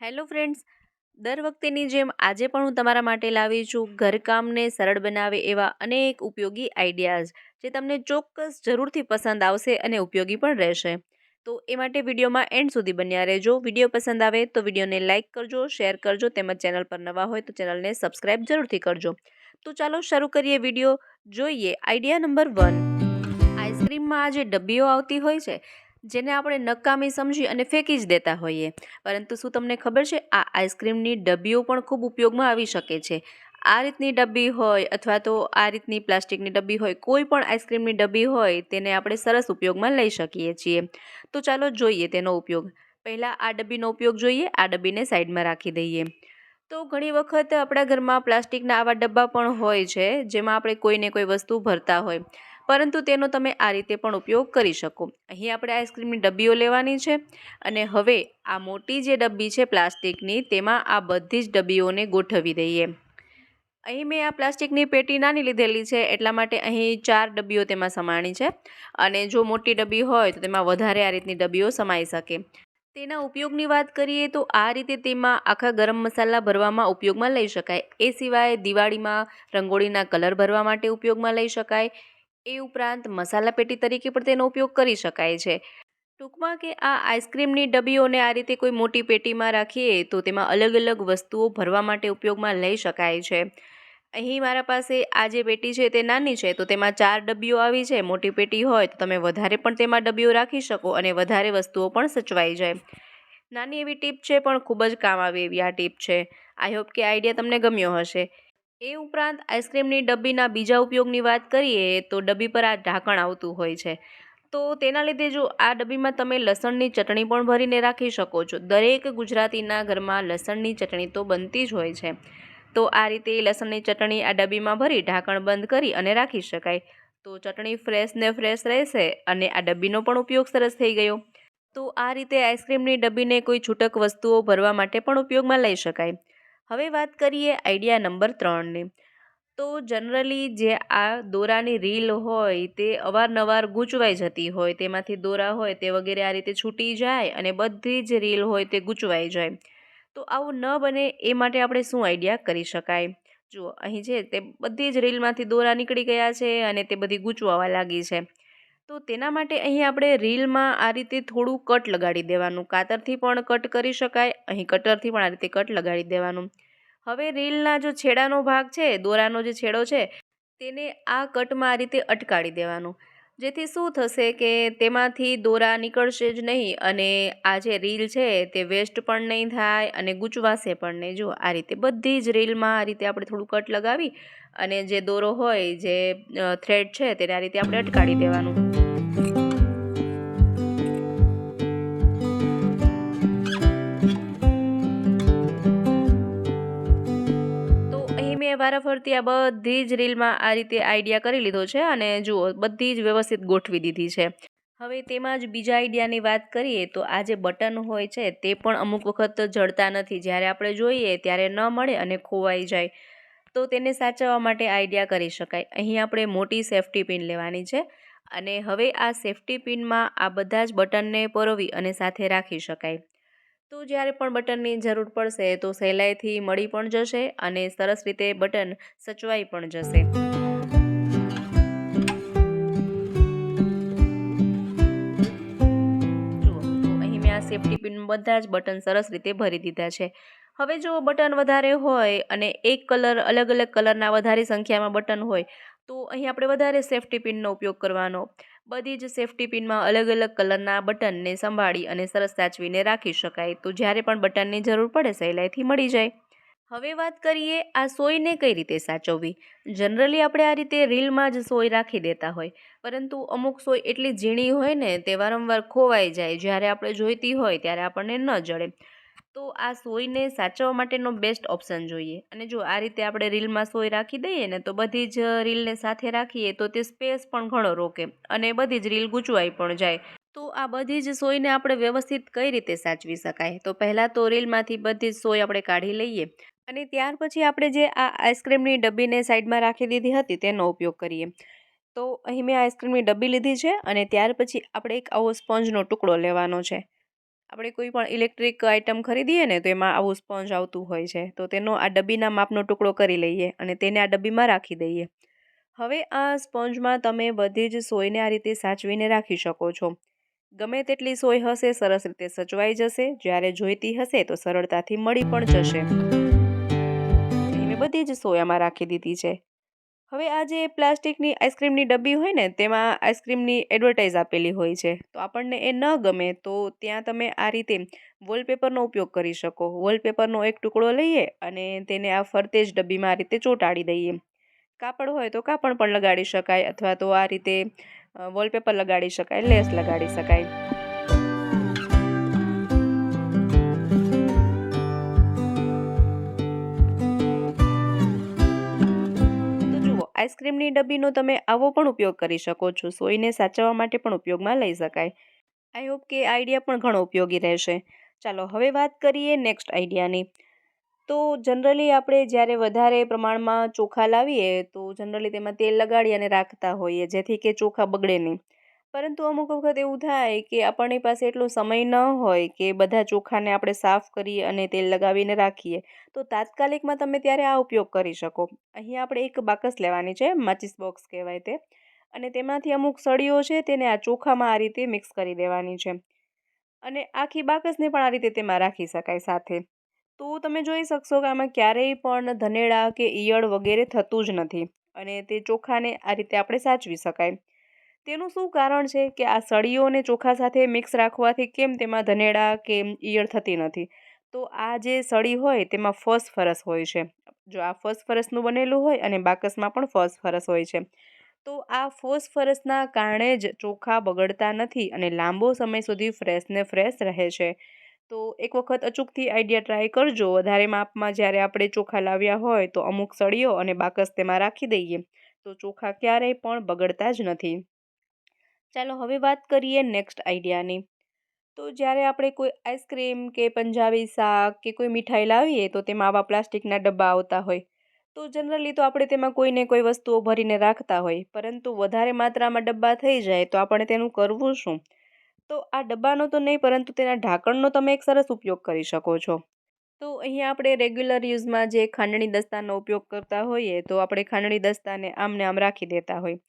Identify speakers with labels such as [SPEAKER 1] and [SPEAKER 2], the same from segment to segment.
[SPEAKER 1] Hello friends, દર વખતેની જેમ આજે પણ હું તમારા માટે લાવી છું ઘરકામને સરળ બનાવે એવા અનેક ઉપયોગી આઈડિયાઝ, જે તમને ચોક્કસ જરૂરથી પસંદ આવશે અને ઉપયોગી પણ રહેશે. તો એ માટે વિડીયોમાં એન્ડ સુધી બન્યા રહેજો. વીડિયો પસંદ આવે તો વિડીયોને લાઇક કરજો, શેર કરજો, તેમજ ચેનલ પર નવા હોય તો ચેનલને સબસ્ક્રાઈબ જરૂરથી કરજો. તો ચાલો શરૂ કરીએ વીડિયો. જોઈએ આઈડિયા નંબર વન. આઈસ્ક્રીમમાં આ જે ડબ્બીઓ આવતી હોય છે. જેને આપણે નકામી સમજી અને ફેંકી જ દેતા હોઈએ. પરંતુ શું તમને ખબર છે, આ આઈસ્ક્રીમની ડબ્બીઓ પણ ખૂબ ઉપયોગમાં આવી શકે છે. આ રીતની ડબ્બી હોય અથવા તો આ રીતની પ્લાસ્ટિકની ડબ્બી હોય, કોઈ પણ આઈસ્ક્રીમની ડબ્બી હોય, તેને આપણે સરસ ઉપયોગમાં લઈ શકીએ છીએ. તો ચાલો જોઈએ તેનો ઉપયોગ. પહેલાં આ ડબ્બીનો ઉપયોગ જોઈએ, આ ડબ્બીને સાઈડમાં રાખી દઈએ. તો ઘણી વખત આપણા ઘરમાં પ્લાસ્ટિકના આવા ડબ્બા પણ હોય છે, જેમાં આપણે કોઈને કોઈ વસ્તુ ભરતા હોય. પરંતુ તેનો તમે આ રીતે પણ ઉપયોગ કરી શકો. અહીં આપણે આઈસ્ક્રીમની ડબ્બીઓ લેવાની છે અને હવે આ મોટી જે ડબ્બી છે પ્લાસ્ટિકની, તેમાં આ બધી જ ડબ્બીઓને ગોઠવી દઈએ. અહીં મેં આ પ્લાસ્ટિકની પેટી નાની લીધેલી છે, એટલા માટે અહીં ચાર ડબ્બીઓ તેમાં સમાણી છે અને જો મોટી ડબ્બી હોય તો તેમાં વધારે આ રીતની ડબ્બીઓ સમાઈ શકે. તેના ઉપયોગની વાત કરીએ તો આ રીતે તેમાં આખા ગરમ મસાલા ભરવામાં ઉપયોગમાં લઈ શકાય. એ સિવાય દિવાળીમાં રંગોળીના કલર ભરવા માટે ઉપયોગમાં લઈ શકાય. એ ઉપરાંત મસાલા પેટી તરીકે પણ તેનો ઉપયોગ કરી શકાય છે. ટૂંકમાં કે આ આઈસ્ક્રીમની ડબ્બીઓને આ રીતે કોઈ મોટી પેટીમાં રાખીએ તો તેમાં અલગ અલગ વસ્તુઓ ભરવા માટે ઉપયોગમાં લઈ શકાય છે. અહીં મારા પાસે આ જે પેટી છે તે નાની છે તો તેમાં ચાર ડબ્બીઓ આવી છે. મોટી પેટી હોય તો તમે વધારે પણ તેમાં ડબ્બીઓ રાખી શકો અને વધારે વસ્તુઓ પણ સચવાઈ જાય. નાની એવી ટીપ છે પણ ખૂબ જ કામ આવે એવી આ ટીપ છે. આઈ હોપ કે આઈડિયા તમને ગમ્યો હશે. એ ઉપરાંત આઈસ્ક્રીમની ડબ્બીના બીજા ઉપયોગની વાત કરીએ તો ડબ્બી પર આ ઢાંકણ આવતું હોય છે. તો તેના લીધે જો આ ડબ્બીમાં તમે લસણની ચટણી પણ ભરીને રાખી શકો છો. દરેક ગુજરાતીના ઘરમાં લસણની ચટણી તો બનતી જ હોય છે. તો આ રીતે લસણની ચટણી આ ડબ્બીમાં ભરી ઢાંકણ બંધ કરી અને રાખી શકાય. તો ચટણી ફ્રેશ ને ફ્રેશ રહેશે અને આ ડબ્બીનો પણ ઉપયોગ સરસ થઈ ગયો. તો આ રીતે આઈસ્ક્રીમની ડબ્બીને કોઈ છૂટક વસ્તુઓ ભરવા માટે પણ ઉપયોગમાં લઈ શકાય. હવે વાત કરીએ આઈડિયા નંબર ત્રણની. તો જનરલી જે આ દોરાની રીલ હોય તે અવારનવાર ગૂંચવાઈ જતી હોય, તેમાંથી દોરા હોય તે વગેરે આ રીતે છૂટી જાય અને બધી જ રીલ હોય તે ગૂંચવાઈ જાય. તો આવું ન બને એ માટે આપણે શું આઈડિયા કરી શકાય? જુઓ, અહીં છે તે બધી જ રીલમાંથી દોરા નીકળી ગયા છે અને તે બધી ગૂંચવાવા લાગી છે. તો તેના માટે અહીં આપણે રીલમાં આ રીતે થોડું કટ લગાડી દેવાનું. કાતરથી પણ કટ કરી શકાય, અહીં કટરથી પણ આ રીતે કટ લગાડી દેવાનું. હવે રીલના જો છેડાનો ભાગ છે, દોરાનો જે છેડો છે, તેને આ કટમાં આ રીતે અટકાડી દેવાનું. જેથી શું થશે કે તેમાંથી દોરા નીકળશે જ નહીં અને આ જે રીલ છે તે વેસ્ટ પણ નહીં થાય અને ગૂંચવાશે પણ નહીં. જો આ રીતે બધી જ રીલમાં આ રીતે આપણે થોડું કટ લગાવી અને જે દોરો હોય, જે થ્રેડ છે, તેને આ રીતે આપણે અટકાડી દેવાનું. વારાફરતી આ બધી જ રીલમાં આ રીતે આઈડિયા કરી લીધો છે અને જુઓ, બધી જ વ્યવસ્થિત ગોઠવી દીધી છે. હવે તેમાં જ બીજા આઈડિયાની વાત કરીએ તો આ જે બટન હોય છે તે પણ અમુક વખત જડતા નથી. જ્યારે આપણે જોઈએ ત્યારે ન મળે અને ખોવાઈ જાય. તો તેને સાચવવા માટે આઈડિયા કરી શકાય. અહીં આપણે મોટી સેફ્ટી પિન લેવાની છે. અને હવે આ સેફ્ટી પિનમાં આ બધા જ બટનને પરોવી અને સાથે રાખી શકાય. તો જ્યારે પણ બટનની જરૂર પડશે તો સહેલાઈથી મળી પણ જશે અને સરસ રીતે બટન સચવાઈ પણ જશે. સેફ્ટી પિન બધા જ બટન સરસ રીતે ભરી દીધા છે. હવે જો બટન વધારે હોય અને એક કલર અલગ અલગ કલરના વધારે સંખ્યામાં બટન હોય તો અહીં આપણે વધારે સેફ્ટી પિનનો ઉપયોગ કરવાનો. બધી જ સેફ્ટી પિનમાં અલગ અલગ કલરના બટનને સંભાળી અને સરસ સાચવીને રાખી શકાય. તો જ્યારે પણ બટનની જરૂર પડે સહેલાઈથી મળી જાય. હવે વાત કરીએ આ સોયને કઈ રીતે સાચવવી? જનરલી આપણે આ રીતે રીલમાં જ સોય રાખી દેતા હોય. પરંતુ અમુક સોય એટલી ઝીણી હોય ને તે વારંવાર ખોવાઈ જાય. જ્યારે આપણે જોઈતી હોય ત્યારે આપણને ન જડે. તો આ સોયને સાચવવા માટેનો બેસ્ટ ઓપ્શન જોઈએ. અને જો આ રીતે આપણે રીલમાં સોય રાખી દઈએ ને, તો બધી જ રીલને સાથે રાખીએ તો તે સ્પેસ પણ ઘણો રોકે અને બધી જ રીલ ગૂંચવાઈ પણ જાય. તો આ બધી જ સોયને આપણે વ્યવસ્થિત કઈ રીતે સાચવી શકાય? તો પહેલાં તો રીલમાંથી બધી જ સોય આપણે કાઢી લઈએ અને ત્યાર પછી આપણે જે આ આઈસ્ક્રીમની ડબ્બીને સાઈડમાં રાખી દીધી હતી તેનો ઉપયોગ કરીએ. તો અહીં મેં આઈસ્ક્રીમની ડબ્બી લીધી છે અને ત્યાર પછી આપણે એક આવો સ્પોન્જનો ટુકડો લેવાનો છે. આપણે કોઈ પણ ઇલેક્ટ્રિક આઇટમ ખરીદીએ ને તો એમાં આવું સ્પોન્જ આવતું હોય છે, તો તેનો આ ડબ્બીના માપનો ટુકડો કરી લઈએ અને તેને આ ડબ્બીમાં રાખી દઈએ. હવે આ સ્પોન્જમાં તમે બધી જ સોયને આ રીતે સાચવીને રાખી શકો છો. ગમે તેટલી સોય હશે, સરસ રીતે સચવાઈ જશે. જ્યારે જોઈતી હશે, તો સરળતાથી મળી પણ જશે. મેં બધી જ સોયામાં રાખી દીધી છે. હવે આ જે પ્લાસ્ટિકની આઈસ્ક્રીમની ડબ્બી હોય ને, તેમાં આઈસ્ક્રીમની એડવર્ટાઇઝ આપેલી હોય છે. તો આપણને એ ન ગમે તો ત્યાં તમે આ રીતે વોલપેપરનો ઉપયોગ કરી શકો. વોલપેપરનો એક ટુકડો લઈએ અને તેને આ ફરતે જ ડબ્બીમાં આ રીતે ચોંટાડી દઈએ. કાપડ હોય તો કાપડ પણ લગાડી શકાય અથવા તો આ રીતે વોલપેપર લગાડી શકાય, લેસ લગાડી શકાય. આઈસ્ક્રીમની ડબ્બીનો તમે આવો પણ ઉપયોગ કરી શકો છો. સોયને સાચવવા માટે પણ ઉપયોગમાં લઈ શકાય. આઈ હોપ કે આઈડિયા પણ ઘણો ઉપયોગી રહેશે. ચાલો હવે વાત કરીએ નેક્સ્ટ આઈડિયાની. તો જનરલી આપણે જ્યારે વધારે પ્રમાણમાં ચોખા લાવીએ તો જનરલી તેમાં તેલ લગાડી અને રાખતા હોઈએ, જેથી કે ચોખા બગડે નહીં. પરંતુ અમુક વખત એવું થાય કે આપણની પાસે એટલો સમય ન હોય કે બધા ચોખાને આપણે સાફ કરીએ અને તેલ લગાવીને રાખીએ, તો તાત્કાલિકમાં તમે ત્યારે આ ઉપયોગ કરી શકો. અહીં આપણે એક બાકસ લેવાની છે, માચિસ બોક્સ કહેવાય તે. અને તેમાંથી અમુક સળીઓ છે તેને આ ચોખામાં આ રીતે મિક્સ કરી દેવાની છે. અને આખી બાકસને પણ આ રીતે તેમાં રાખી શકાય સાથે. તો તમે જોઈ શકશો કે આમાં ક્યારેય પણ ધનેડા કે ઈયળ વગેરે થતું જ નથી અને તે ચોખાને આ રીતે આપણે સાચવી શકાય. તેનું શું કારણ છે કે આ સળીઓને ચોખા સાથે મિક્સ રાખવાથી કેમ તેમાં ધનેડા કે ઈયળ થતી નથી? તો આ જે સળી હોય તેમાં ફોસ્ફરસ હોય છે. જો આ ફોસ્ફરસનું બનેલું હોય અને બાકસમાં પણ ફોસ્ફરસ હોય છે. તો આ ફોસ્ફરસના કારણે જ ચોખા બગડતા નથી અને લાંબો સમય સુધી ફ્રેશને ફ્રેશ રહે છે. તો એક વખત અચૂકથી આઈડિયા ટ્રાય કરજો. વધારે માપમાં જ્યારે આપણે ચોખા લાવ્યા હોય તો અમુક સળીઓ અને બાકસ તેમાં રાખી દઈએ. તો ચોખા ક્યારેય પણ બગડતા જ નથી. ચાલો હવે વાત કરીએ નેક્સ્ટ આઈડિયાની તો જ્યારે આપણે કોઈ આઈસ્ક્રીમ કે પંજાબી શાક કે કોઈ મીઠાઈ લાવીએ તો તેમાં આવા પ્લાસ્ટિકના ડબ્બા આવતા હોય. તો જનરલી તો આપણે તેમાં કોઈને કોઈ વસ્તુઓ ભરીને રાખતા હોય, પરંતુ વધારે માત્રામાં ડબ્બા થઈ જાય તો આપણે તેનું કરવું શું? તો આ ડબ્બાનો તો નહીં, પરંતુ તેના ઢાંકણનો તમે એક સરસ ઉપયોગ કરી શકો છો. તો અહીંયા આપણે રેગ્યુલર યુઝમાં જે ખાંડણી દસ્તાનો ઉપયોગ કરતા હોઈએ તો આપણે ખાંડણી દસ્તાને આમને આમ રાખી દેતા હોય.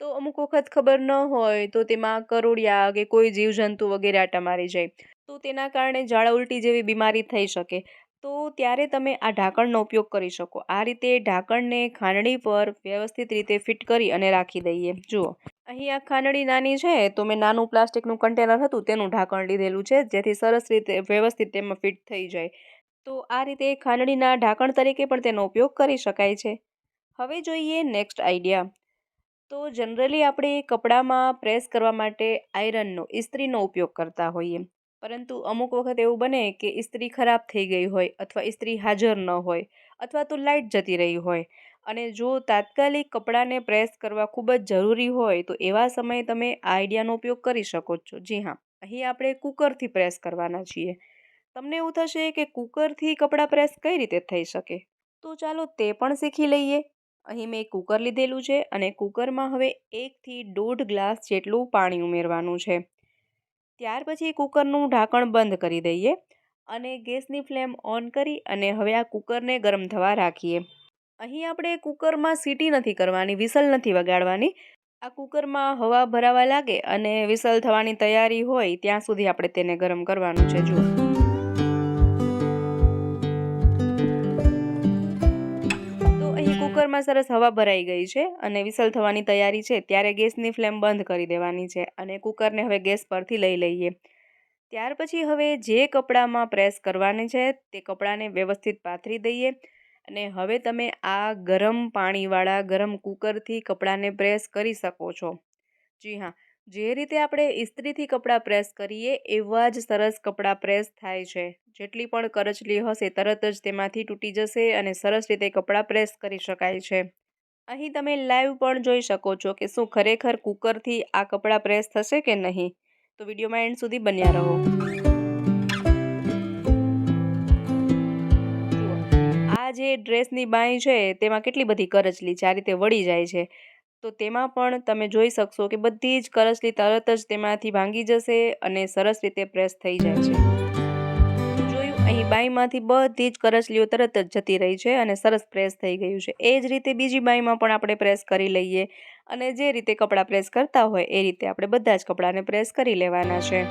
[SPEAKER 1] તો અમુક વખત ખબર ન હોય તો તેમાં કરોળિયા કે કોઈ જીવજંતુ વગેરે આટા મારી જાય. તો તેના કારણે ઝાડા ઉલટી જેવી બીમારી થઈ શકે. તો ત્યારે તમે આ ઢાંકણનો ઉપયોગ કરી શકો. આ રીતે ઢાંકણને ખાંડણી પર વ્યવસ્થિત રીતે ફિટ કરી અને રાખી દઈએ. જુઓ. અહીં આ ખાંડણી નાની છે તો મેં નાનું પ્લાસ્ટિકનું કન્ટેનર હતું તેનું ઢાંકણ લીધેલું છે જેથી સરસ રીતે વ્યવસ્થિત તેમાં ફિટ થઈ જાય. તો આ રીતે ખાંડણીના ઢાંકણ તરીકે પણ તેનો ઉપયોગ કરી શકાય છે. હવે જોઈએ નેક્સ્ટ આઈડિયા. તો જનરલી આપણે કપડામાં પ્રેસ કરવા માટે આયરનનો ઇસ્ત્રીનો ઉપયોગ કરતા હોઈએ. પરંતુ અમુક વખત એવું બને કે ઇસ્ત્રી ખરાબ થઈ ગઈ હોય અથવા ઇસ્ત્રી હાજર ન હોય અથવા તો લાઇટ જતી રહી હોય. અને જો તાત્કાલિક કપડાને પ્રેસ કરવા ખૂબ જ જરૂરી હોય તો એવા સમયે તમે આ આઈડિયાનો ઉપયોગ કરી શકો છો. જી હા, અહીં આપણે કુકરથી પ્રેસ કરવાના છીએ. તમને એવું થશે કે કુકરથી કપડાં પ્રેસ કઈ રીતે થઈ શકે? તો ચાલો તે પણ શીખી લઈએ. અહીં મેં કુકર લીધેલું છે અને કુકરમાં હવે એકથી દોઢ ગ્લાસ જેટલું પાણી ઉમેરવાનું છે. ત્યાર પછી કુકરનું ઢાંકણ બંધ કરી દઈએ અને ગેસની ફ્લેમ ઓન કરી અને હવે આ કુકરને ગરમ થવા રાખીએ. અહીં આપણે કુકરમાં સીટી નથી કરવાની, વિસલ નથી વગાડવાની. આ કુકરમાં હવા ભરાવા લાગે અને વિસલ થવાની તૈયારી હોય ત્યાં સુધી આપણે તેને ગરમ કરવાનું છે. જુઓ. સરસ હવા ભરાઈ ગઈ છે અને વિસલ થવાની તૈયારી છે, ત્યારે ગેસની ફ્લેમ બંધ કરી દેવાની છે અને કુકરને હવે ગેસ પરથી લઈ લઈએ. ત્યાર પછી હવે જે કપડામાં પ્રેસ કરવાની છે, તે કપડાને વ્યવસ્થિત પાથરી દઈએ અને હવે તમે આ ગરમ પાણીવાળા ગરમ કુકરથી કપડાને પ્રેસ કરી શકો છો. જી હા જે રીતે આપણે ઇસ્ત્રીથી કપડાં પ્રેસ કરીએ, એવા જ સરસ કપડાં પ્રેસ થાય છે. જેટલી પણ કરચલી હશે, તરત જ તેમાંથી તૂટી જશે અને સરસ રીતે કપડાં પ્રેસ કરી શકાય છે. અહીં તમે લાઈવ પણ જોઈ શકો છો કે શું ખરેખર કુકરથી આ કપડાં પ્રેસ થશે કે નહીં. તો વિડીયોમાં એન્ડ સુધી બન્યા રહો. આ જે ડ્રેસની બાંય છે, તેમાં કેટલી બધી કરચલી છે, આ રીતે વળી જાય છે. તો તેમાં પણ તમે જોઈ શકશો કે બધી જ કરચલી તરત જ તેમાંથી ભાંગી જશે અને સરસ રીતે પ્રેસ થઈ જાય છે. જોયું, અહીં બાઈમાંથી બધી જ કરચલીઓ તરત જ જતી રહી છે અને સરસ પ્રેસ થઈ ગયું છે. એ જ રીતે બીજી બાઈમાં પણ આપણે પ્રેસ કરી લઈએ અને જે રીતે કપડાં પ્રેસ કરતા હોય એ રીતે આપણે બધા જ કપડાંને પ્રેસ કરી લેવાના છે.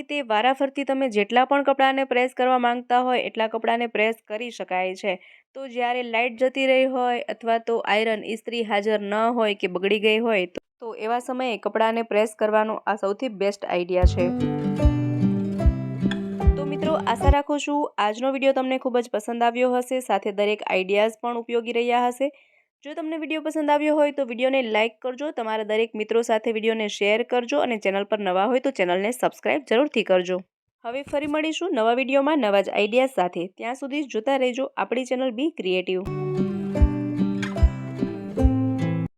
[SPEAKER 1] રીતે વારાફરતી તમે જેટલા પણ કપડાને પ્રેસ કરવા માંગતા હોય, એટલા કપડાને પ્રેસ કરી શકાય છે. તો જ્યારે લાઇટ જતી રહી હોય અથવા તો આયરન ઇસ્ત્રી હાજર ન હોય કે બગડી ગઈ હોય, તો એવા સમયે કપડાને પ્રેસ કરવાનો આ સૌથી બેસ્ટ આઈડિયા છે. તો મિત્રો, આશા રાખું છું આજનો વીડિયો તમને ખૂબ જ પસંદ આવ્યો હશે. સાથે દરેક આઈડિયાઝ પણ ઉપયોગી રહ્યા હશે. જો તમને વીડિયો પસંદ આવ્યો હોય તો વિડીયોને લાઇક કરજો, તમારા દરેક મિત્રો સાથે વિડીયોને શેર કરજો અને ચેનલ પર નવા હોય તો ચેનલને સબસ્ક્રાઈબ જરૂરથી કરજો. હવે ફરી મળીશું નવા વિડીયોમાં નવા જ આઈડિયાઝ સાથે. ત્યાં સુધી જોતા રહેજો આપણી ચેનલ બી ક્રિએટિવ.